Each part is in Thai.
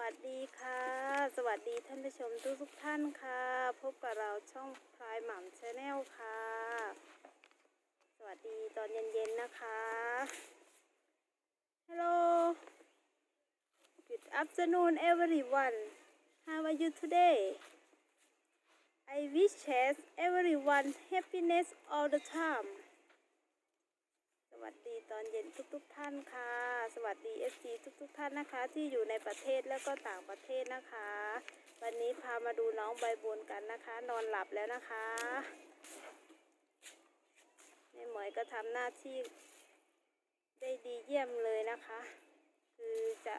วัสดีค่ะ สวัสดีท่านผู้ชมทุกทุกท่านค่ะ พบกับเราช่องพลายหม่ำชาแนลค่ะ สวัสดีตอนเย็นๆนะคะ Hello Good afternoon everyone How are you today I wish everyone happiness all the time วัสดีตอนเย็นทุกๆทท่านค่ะ สวัสดี FC ทุกๆทท่านนะคะ ที่อยู่ในประเทศแล้วก็ต่างประเทศนะคะ วันนี้พามาดูน้องใบบุญกันนะคะ นอนหลับแล้วนะคะแม่หมวยก็ทำหน้าที่ได้ดีเยี่ยมเลยนะคะ คือจะ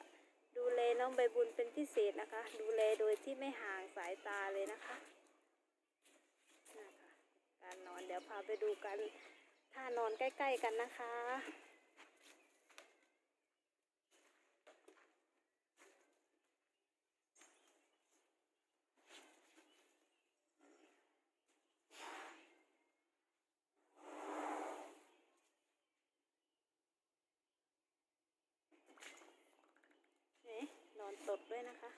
ดูแลน้องใบบุญเป็นพิเศษนะคะ ดูแลโดยที่ไม่ห่างสายตาเลยนะคะนะคะการนอนเดี๋ยวพาไปดูกัน ท่านอนใกล้ ๆ กันนะคะ นี่นอนสดด้วยนะคะ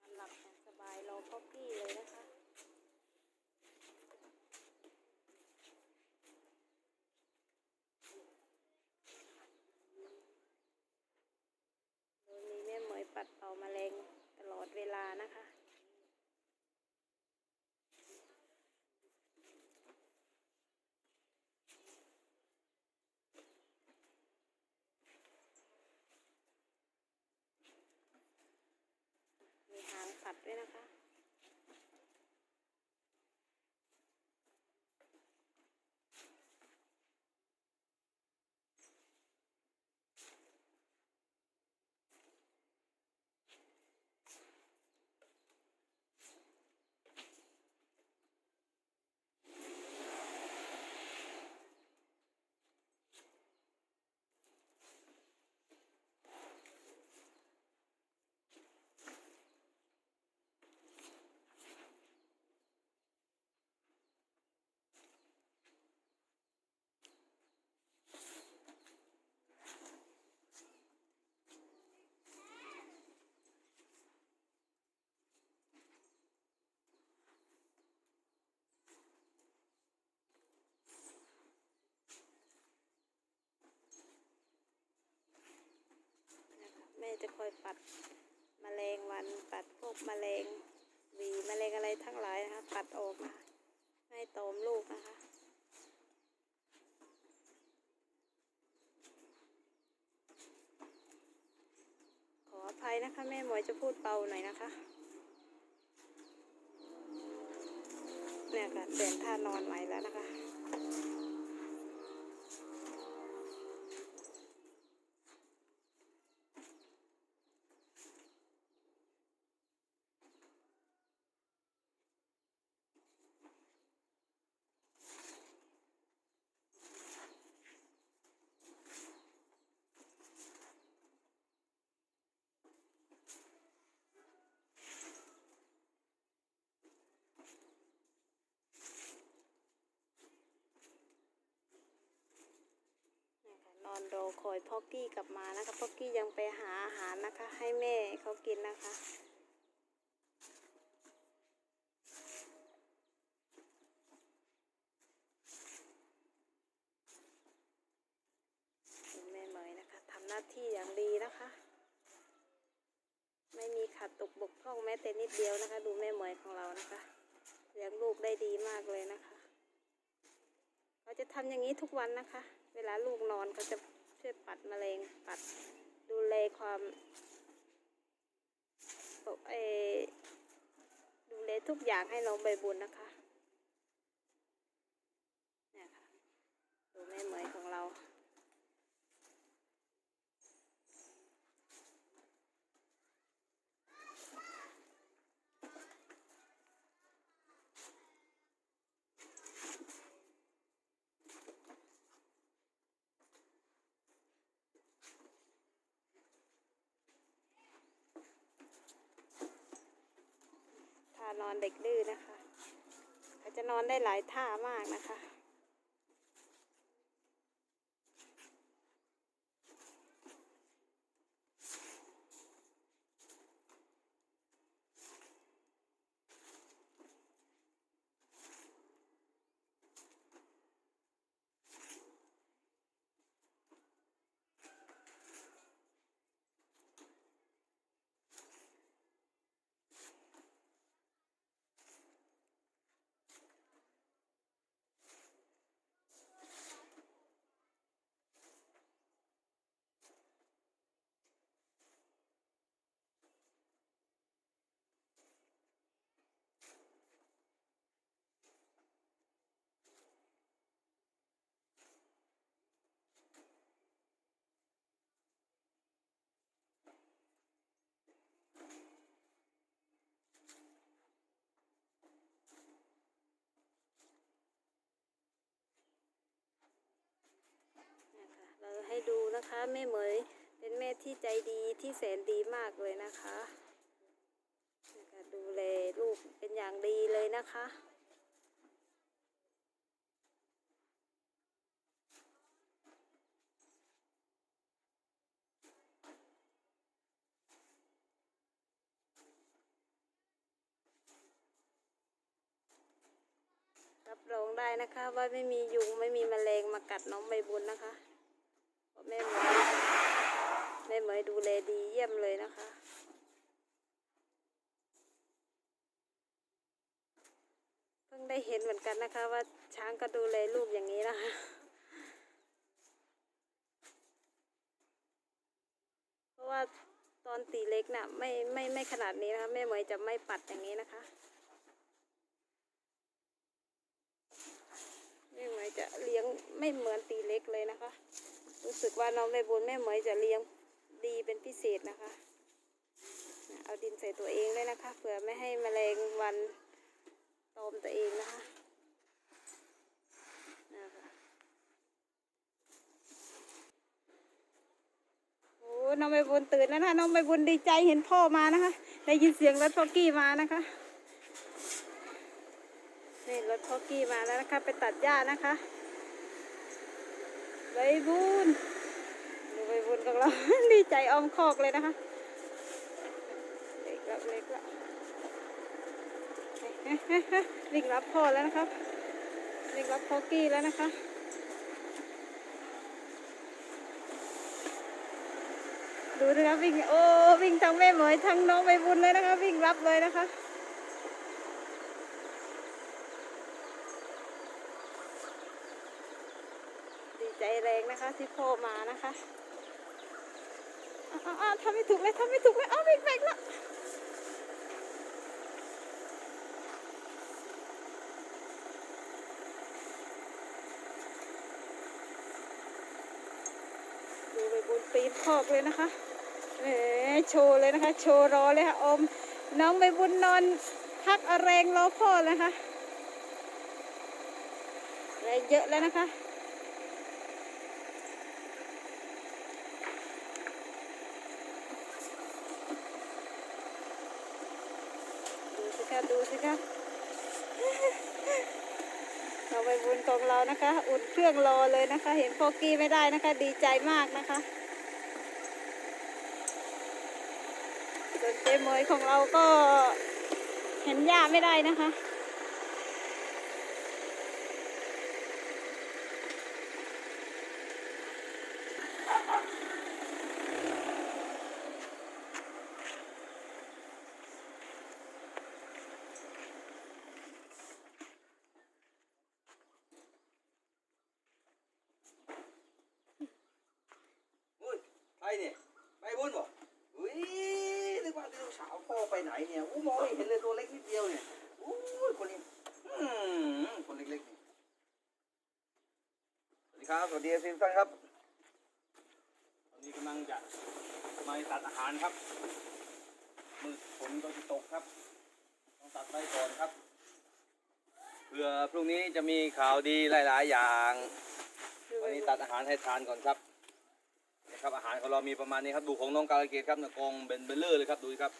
นอนหลับอย่างสบายรอพ่อพี่เลยนะคะ โดยมีแม่เหมย ปัดเป่าแมลงตลอดเวลานะคะ จะคอยปัดแมลงวันปัดพวกแมลงหวีแมลงอะไรทั้งหลายนะคะ ปัดออกม่ให้ตอมลูกนะคะขออภัยนะคะแม่หมวยจะพูดเบาหน่อยนะคะเนี่ยค่ะเปลี่ยนท่านอนใหม่แล้วนะคะ เนอนรอคอยพ่อกกี้กลับมานะคะพ่อกกี้ยังไปหาอาหารนะคะ ให้แม่เขากินนะคะแม่เหมยนะคะทำหน้าที่อย่างดีนะคะ ไม่มีขาดตกบกพร่องแม้แต่นิดเดียวนะคะ ดูแม่เหมยของเรานะคะเลี้ยงลูกได้ดีมากเลยนะคะเขาจะทำอย่างนี้ทุกวันนะคะ เวลาลูกนอนเขาจะช่วยปัดมแมลงปัดดูแลความเออดูแลทุกอย่างให้น้องใบบุญนะคะเนี่ยค่ะดูแม่เหมยของเรา น น อนเด็กดื้อนะคะเขาจะนอนได้หลายท่ามากนะคะ เราให้ดูนะคะแม่เหมยเป็นแม่ที่ใจดีที่แสนดีมากเลยนะคะนะคะดูแลลูกเป็นอย่างดีเลยนะคะรับรองได้นะคะว่าไม่มียุงไม่มีแมลงมากัดน้องใบบุญนะคะเพราะ แม่เหมยแม่เหมยดูแลดีเยี่ยมเลยนะคะ เพิ่งได้เห็นเหมือนกันนะคะว่าช้างก็ดูแลลูกอย่างนี้นะคะเพราะว่าตอนตีเล็กน่ะไม่ไม่ไม่ขนาดนี้นะคะแม่เหมยจะไม่ปัดอย่างนี้นะคะแม่เหมยจะเลี้ยงไม่เหมือนตีเล็กเลยนะคะ รู้สึกว่าน้องใบบุญแม่เหมยจะเลี้ยงดีเป็นพิเศษนะคะ เอาดินใส่ตัวเองเลยนะคะ เผื่อไม่ให้แมลงวันตอมตัวเองนะคะนะคะโอ้น้องใบบุญตื่นแล้วนะคะน้องใบบุญดีใจเห็นพ่อมานะคะ ได้ยินเสียงรถฟอกกี้มานะคะนี่รถพอกกี้มาแล้วนะคะ ไปตัดหญ้านะคะ ใบบุญดูใบบุญของเรา ดีใจออมคอกเลยนะคะเล็กล้วเล็กล้ววิ่งรับพ่อแล้วนะครับวิ่งรับพอกกี้แล้วนะคะดูนะคะวิ่งโอ้วิ่งทั้งแม่เหมยทั้งน้องใบบุญเลยนะคะ วิ่งรับเลยนะคะ ใจแรงนะคะที่พ่อมานะคะอ้าวอ้าวทำไม่ถูกเลยทำไม่ถูกเลยเอาวิ่งไปอีกแล้วดูไปบนปีนคอกเลยนะคะเอ๋โชว์เลยนะคะ โชว์รอเลยค่ะอม น้องใบบุญนอนพักอาแรงรอพ่อเลยนะคะแรงเยอะแล้วนะคะ ดู นะคะเราไปบุญของเรานะคะ อุ่นเครื่องรอเลยนะคะ เห็นพอกี้ไม่ได้นะคะ ดีใจมากนะคะส่วนเจมอยของเราก็เห็นหญ้าไม่ได้นะคะ อุ้ยใครเนี่ยไปบุญบ่อุ้ยนึกว่าลูกสาวพ่อไปไหน เนี่ยอู้มองไม่เห็นเลยตัวเล็กนิดเดียวเนี่ยอู้ยคนนี้อืมคนเล็กๆนี่สวัสดีครับ สวัสดีสิทุกท่านครับตอนนี้กำลังจะมาตัดอาหารครับมือฝนก็จะตกครับ ต้องตัดไปก่อนครับเพื่อพรุ่งนี้จะมีข่าวดีหลาย ๆ อย่างวันนี้ตัดอาหารให้ทานก่อนครับนะครับอาหารของเรามีประมาณนี้ครับดูของน้องกาลเกตครับนะกองเบนเบลเลอร์เลยครับดูครับ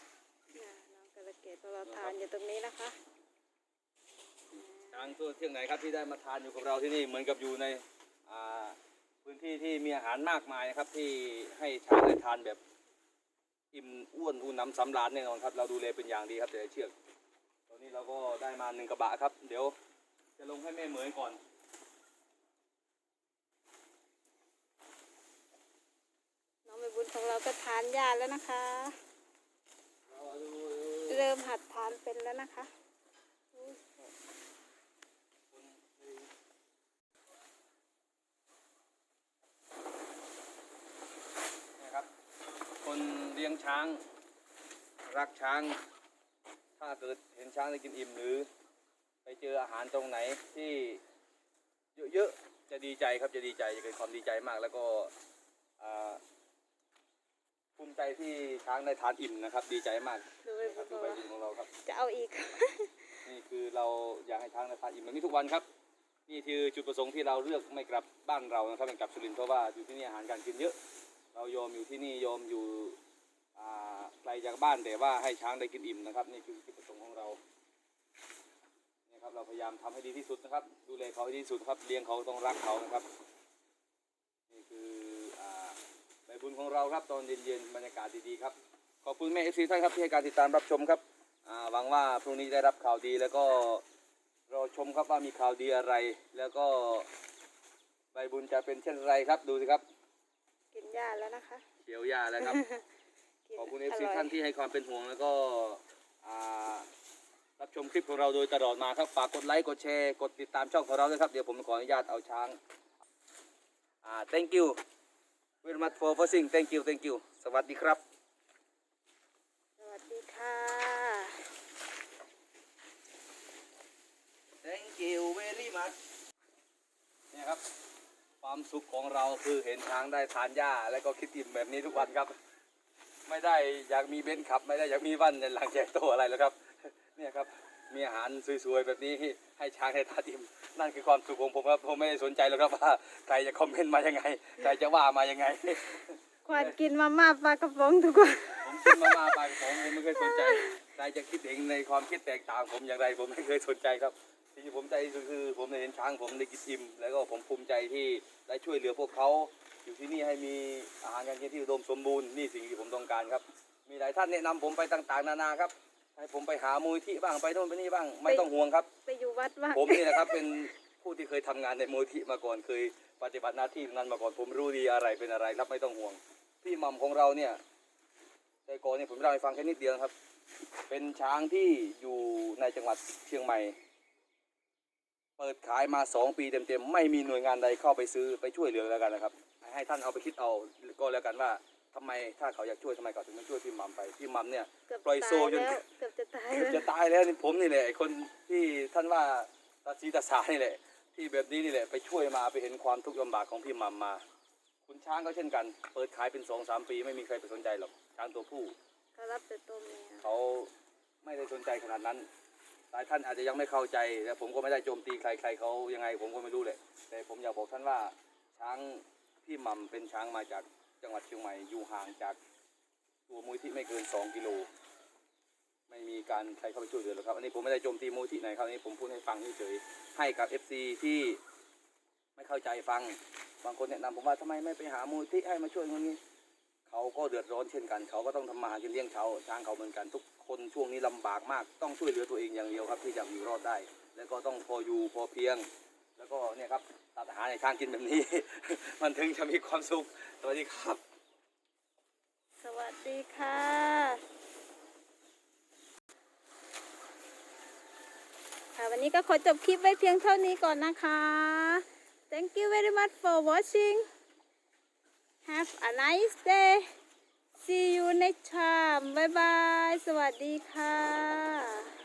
เกดเพราะว่าทานอยู่ตรงนี้นะคะช้างทั่วเที่ยงไหนครับที่ได้มาทานอยู่กับเราที่นี่เหมือนกับอยู่ในอ่าพื้นที่ที่มีอาหารมากมายนะครับ ที่ให้ช้างได้ทานแบบอิ่มอ้วนอุ่นน้ำสำราญแน่นอนครับ เราดูแลเป็นอย่างดีครับแต่ละเชือกตอนนี้เราก็ได้มาหนึ่งกระบะครับ เดี๋ยวจะลงให้แม่เหมยก่อนน้องใบบุญของเราก็ทานยาแล้วนะคะ เริ่มหัดทานเป็นแล้วนะคะนะครับ คนเลี้ยงช้าง รักช้าง ถ้าเกิดเห็นช้างได้กินอิ่มหรือ ไปเจออาหารตรงไหนที่เยอะๆจะดีใจครับจะดีใจจะเกิดความดีใจมากแล้วก็ ภูมิใจที่ช้างได้ทานอิ่มนะครับ ดีใจมากดูใบนะคบุรับญดูของเราใบบุญของเราครับ จะเอาอีก นี่คือเราอยากให้ช้างได้ทานอิ่มแบบนี้ทุกวันครับ นี่คือจุดประสงค์ที่เราเลือกไม่กลับบ้านเรานะครับไม่กลับสุรินทร์เพราะว่าอยู่ที่นี่อาหารการกินเยอะ เรายอมอยู่ที่นี่ยอมอยู่อ่าไกลจากบ้านแต่ว่าให้ช้างได้กินอิ่มนะครับ นี่คือจุดประสงค์ของเราเนี่ยครับเราพยายามทำให้ดีที่สุดนะครับ ดูแลเขาให้ดีที่สุดครับเลี้ยงเขาต้องรักเขานะครับ นี่คืออ่าใบบุญของเราครับตอนเย็นๆบรรยากาศดีๆครับ ขอบคุณแม่เอฟซีท่านครับที่ให้การติดตามรับชมครับอ่าหวังว่าพรุ่งนี้ได้รับข่าวดีแล้วก็รอชมครับว่ามีข่าวดีอะไร แล้วก็ใบบุญจะเป็นเช่นไรครับดูสิครับ กินยาแล้วนะคะเขียวหญ้าแล้วครับกินขอบคุณเอฟร่ซียท่านที่ให้ความเป็นห่วงแล้วก็อ่ารับชมคลิปของเราโดยตลอดมาครับฝากกดไลค์กดแชร์กดติดตามช่องของเราด้วยครับเดี๋ยวผมขออนุญาตเอาช้างอ่า thank you very much for watching thank you thank you สวัสดีครับ สวัสดีค่ะ thank you very much เนี่ยครับ ความสุขของเราคือเห็นช้างได้ทานหญ้า และก็คิดอิ่มแบบนี้ทุกวันครับ ไม่ได้อยากมีเบนซ์ขับ ไม่ได้อยากมีบ้านในหลังใหญ่โตอะไรแล้วครับ เนี่ยครับ มีอาหารสวยๆแบบนี้ให้ช้างให้ทานอิ่มนั่นคือความสุขของผมครับผมไม่ได้สนใจแล้วครับว่าใครจะคอมเมนต์มายังไงใครจะว่ามายังไงควานกินมาม่าปลากระป๋องทุกวันผมกินมาม่าไปผมผมไม่เคยสนใจใครจะคิดเองในความคิดแตกต่างผมอย่างไร ผมไม่เคยสนใจครับสิ่งที่ผมใจที่สุดคือ ผมได้เห็นช้างผมได้กินอิ่มแล้วก็ผมภูมิใจที่ได้ช่วยเหลือพวกเขาอยู่ที่นี่ให้มีอาหารการกินที่อุดมสมบูรณ์นี่สิ่งที่ผมต้องการครับ มีหลายท่านแนะนำผมไปต่างๆ นานาครับ ให้ผมไปหามูลที่บ้างไปโน่นไปนี่บ้าง ไม่ต้องห่วงครับ ไปอยู่วัดว่างผมนี่แหละครับเป็นผู้ที่เคยทำงานในมูลที่มาก่อนเคยปฏิบัติหน้าที่ตรงนั้นมาก่อนผมรู้ดีอะไรเป็นอะไรครับไม่ต้องห่วง พี่หมัมของเราเนี่ยแต่ก่อนเนี่ยผมเล่าให้ฟังแค่นิดเดียวนะครับ เป็นช้างที่อยู่ในจังหวัดเชียงใหม่เปิดขายมาสองปีเต็มๆ ไม่มีหน่วยงานใดเข้าไปซื้อไปช่วยเหลือแล้วกันนะครับ ให้ท่านเอาไปคิดเอาก็แล้วกันว่า ทำไมถ้าเขาอยากช่วยทำไมเขาถึงไม่ช่วยพี่หมัมไปพี่หมัมเนี่ยเกือบปล่อยโซ่ตายจนแล้วเกือบจะตายเกือบแล้วจะตายแล้วนี่ผมนี่แหละไอ้คนที่ท่านว่าตาสีตาสานี่แหละ ที่แบบนี้นี่แหละไปช่วยมาไปเห็นความทุกข์ลำบากของพี่หมัมมา คุณช้างก็เช่นกัน เปิดขายเป็นสองสามปีไม่มีใครไปสนใจหรอกช้างตัวผู้เขารับแต่ตัวเมียเขาไม่ได้สนใจขนาดนั้น หลายท่านอาจจะยังไม่เข้าใจและผมก็ไม่ได้โจมตีใครใครเขายังไงผมก็ไม่รู้เลยแต่ผมอยากบอกท่านว่าช้างพี่หมัมเป็นช้างมาจาก จังหวัดเชียงใหม่อยู่ห่างจากตัวมูลที่ไม่เกินสองกิโล ไม่มีการใครเข้าไปช่วยเหลือหรอกครับ อันนี้ผมไม่ได้โจมตีมูลที่ไหนครับอันนี้ผมพูดให้ฟังเฉยๆให้กับ FC ที่ไม่เข้าใจฟัง บางคนแนะนำผมว่าทำไมไม่ไปหามูลที่ให้มาช่วยคนนี้ เขาก็เดือดร้อนเช่นกัน เขาก็ต้องทำมาหากินเลี้ยงเช้าช้างเขาเหมือนกันทุกคนช่วงนี้ลำบากมาก ต้องช่วยเหลือตัวเองอย่างเดียวครับที่จะอยู่รอดได้ แล้วก็ต้องพออยู่พอเพียง ก็เนี่ยครับตัดอาหารให้ช้างกินแบบนี้ มันถึงจะมีความสุขสวัสดีครับ สวัสดีค่ะค่ะวันนี้ก็ขอจบคลิปไว้เพียงเท่านี้ก่อนนะคะ Thank you very much for watching Have a nice day See you next time บ๊ายบายสวัสดีค่ะ